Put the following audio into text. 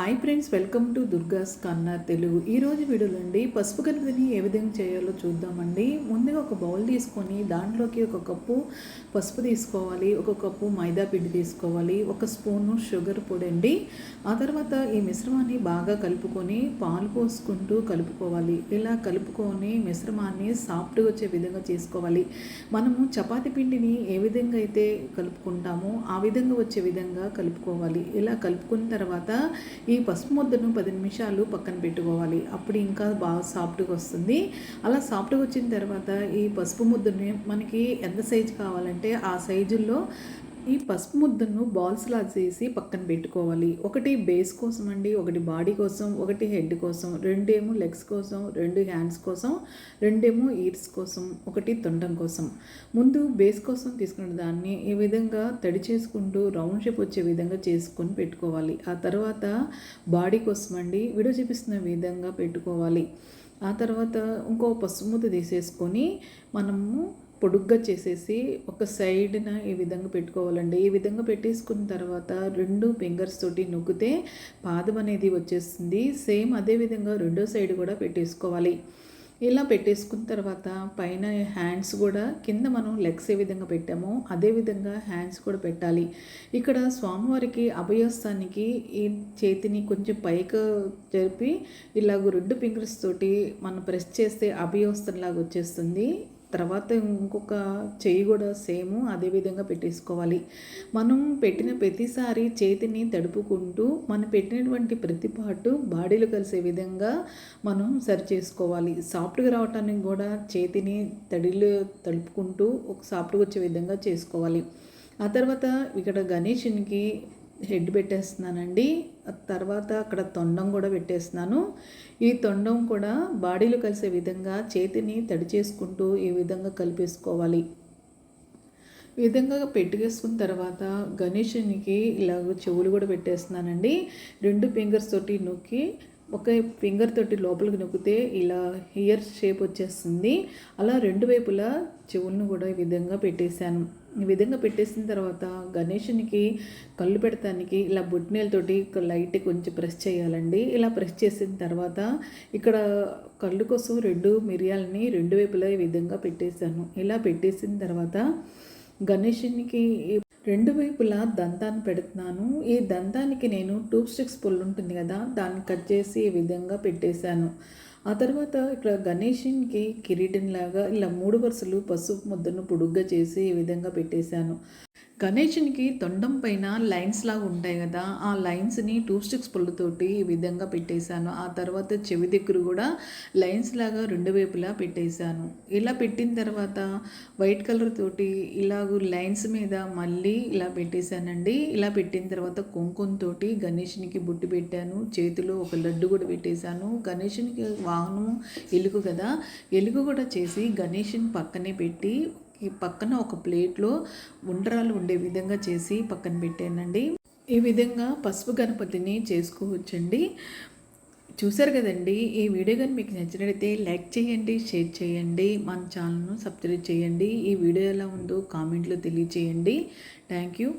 Hi friends welcome to Durga's Kanna Telugu. ఈరోజు వీడియోలో అండి పసుపు కలిపిని ఏ విధంగా చేయాలో చూద్దామండి. ముందుగా ఒక బౌల్ తీసుకొని దాంట్లోకి ఒక కప్పు పసుపు తీసుకోవాలి ఒక కప్పు మైదా పిండి తీసుకోవాలి ఒక స్పూను షుగర్ పొడి అండి ఆ తర్వాత ఈ మిశ్రమాన్ని బాగా కలుపుకొని పాలు పోసుకుంటూ కలుపుకోవాలి. ఇలా కలుపుకొని మిశ్రమాన్ని సాఫ్ట్గా వచ్చే విధంగా చేసుకోవాలి. మనము చపాతి పిండిని ఏ విధంగా అయితే కలుపుకుంటామో ఆ విధంగా వచ్చే విధంగా కలుపుకోవాలి. ఇలా కలుపుకున్న తర్వాత ఈ పసుపు ముద్దను పది నిమిషాలు పక్కన పెట్టుకోవాలి. అప్పుడు ఇంకా బాగా సాఫ్ట్గా వస్తుంది. అలా సాఫ్ట్గా వచ్చిన తర్వాత ఈ పసుపు ముద్దని మనకి ఎంత సైజు కావాలంటే ఆ సైజుల్లో ఈ పసుపు ముద్దను బాల్స్ లా చేసి పక్కన పెట్టుకోవాలి. ఒకటి బేస్ కోసం అండి ఒకటి బాడీ కోసం ఒకటి హెడ్ కోసం రెండేమో లెగ్స్ కోసం రెండు హ్యాండ్స్ కోసం రెండేమో ఈర్స్ కోసం ఒకటి తొండం కోసం. ముందు బేస్ కోసం తీసుకున్న దాన్ని ఈ విధంగా తడి చేసుకుంటూ రౌండ్ షేప్ వచ్చే విధంగా చేసుకొని పెట్టుకోవాలి. ఆ తర్వాత బాడీ కోసం అండి వీడియో చూపిస్తున్న విధంగా పెట్టుకోవాలి. ఆ తర్వాత ఇంకో పసుపు ముద్ద తీసేసుకొని మనము పొడుగ్గా చేసేసి ఒక సైడ్న ఈ విధంగా పెట్టుకోవాలండి. ఈ విధంగా పెట్టేసుకున్న తర్వాత రెండు ఫింగర్స్ తోటి నొక్కితే పాదం అనేది వచ్చేస్తుంది. సేమ్ అదే విధంగా రెండో సైడ్ కూడా పెట్టేసుకోవాలి. ఇలా పెట్టేసుకున్న తర్వాత పైన హ్యాండ్స్ కూడా కింద మనం లెగ్స్ ఏ విధంగా పెట్టామో అదే విధంగా హ్యాండ్స్ కూడా పెట్టాలి. ఇక్కడ స్వామివారికి అభయస్థానికి ఈ చేతిని కొంచెం పైకి జరిపి ఇలాగ రెండు ఫింగర్స్ తోటి మనం ప్రెస్ చేస్తే అభయస్థంలాగా వచ్చేస్తుంది. తర్వాత ఇంకొక చేయి కూడా సేమ్ అదే విధంగా పెట్టేసుకోవాలి. మనం పెట్టిన ప్రతిసారి చేతిని తడుపుకుంటూ మనం పెట్టినటువంటి ప్రతి పాటు బాడీలో కలిసే విధంగా మనం సరి చేసుకోవాలి. సాఫ్ట్గా రావటానికి కూడా చేతిని తడిలో తడుపుకుంటూ ఒక సాఫ్ట్గా వచ్చే విధంగా చేసుకోవాలి. ఆ తర్వాత ఇక్కడ గణేషునికి హెడ్ పెట్టేస్తున్నానండి. తర్వాత అక్కడ తొండం కూడా పెట్టేస్తున్నాను. ఈ తొండం కూడా బాడీలో కలిసే విధంగా చేతిని తడి చేసుకుంటూ ఈ విధంగా కలిపేసుకోవాలి. ఈ విధంగా పెట్టుకేసుకున్న తర్వాత గణేషునికి ఇలాగ చెవులు కూడా పెట్టేస్తున్నానండి. రెండు ఫింగర్స్ తోటి నొక్కి ఒక ఫింగర్ తోటి లోపలికి నొక్కితే ఇలా హియర్ షేప్ వచ్చేస్తుంది. అలా రెండు వైపులా చెవులను కూడా ఈ విధంగా పెట్టేశాను. ఈ విధంగా పెట్టేసిన తర్వాత గణేషునికి కళ్ళు పెడతానికి ఇలా బొట్టినేలతోటి లైట్ కొంచెం ప్రెస్ చేయాలండి. ఇలా ప్రెస్ చేసిన తర్వాత ఇక్కడ కళ్ళు కోసం రెండు మిరియాలని రెండు వైపులా ఈ విధంగా పెట్టేశాను. ఇలా పెట్టేసిన తర్వాత గణేషునికి రెండు వైపులా దంతాన్ని పెడుతున్నాను. ఈ దంతానికి నేను టూ స్టిక్స్ పుల్ ఉంటుంది కదా దాన్ని కట్ చేసి ఈ విధంగా పెట్టేశాను. ఆ తర్వాత ఇక్కడ గణేషునికి కిరీటంలాగా ఇలా మూడు వరుసలు పసుపు ముద్దను పొడుగ్గా చేసి ఈ విధంగా పెట్టేశాను. గణేషునికి తొండం పైన లైన్స్ లాగా ఉంటాయి కదా ఆ లైన్స్ని టూ స్టిక్స్ పుల్లతోటి ఈ విధంగా పెట్టేశాను. ఆ తర్వాత చెవి దగ్గర కూడా లైన్స్ లాగా రెండు వైపులా పెట్టేశాను. ఇలా పెట్టిన తర్వాత వైట్ కలర్ తోటి ఇలాగ లైన్స్ మీద మళ్ళీ ఇలా పెట్టేశానండి. ఇలా పెట్టిన తర్వాత కుంకుమతోటి గణేషునికి బుట్టి పెట్టాను. చేతిలో ఒక లడ్డు కూడా పెట్టేశాను. గణేషునికి వాహనం ఎలుగు కదా ఎలుగు కూడా చేసి గణేషుని పక్కనే పెట్టి ఈ పక్కన ఒక ప్లేట్లో ఉండ్రాలు ఉండే విధంగా చేసి పక్కన పెట్టానండి. ఈ విధంగా పసుపు గణపతిని చేసుకోవచ్చండి. చూసారు కదండి ఈ వీడియో కానీ మీకు నచ్చినట్లయితే లైక్ చేయండి షేర్ చేయండి మన ఛానల్ను సబ్స్క్రైబ్ చేయండి. ఈ వీడియో ఎలా ఉందో కామెంట్లో తెలియచేయండి. Thank you.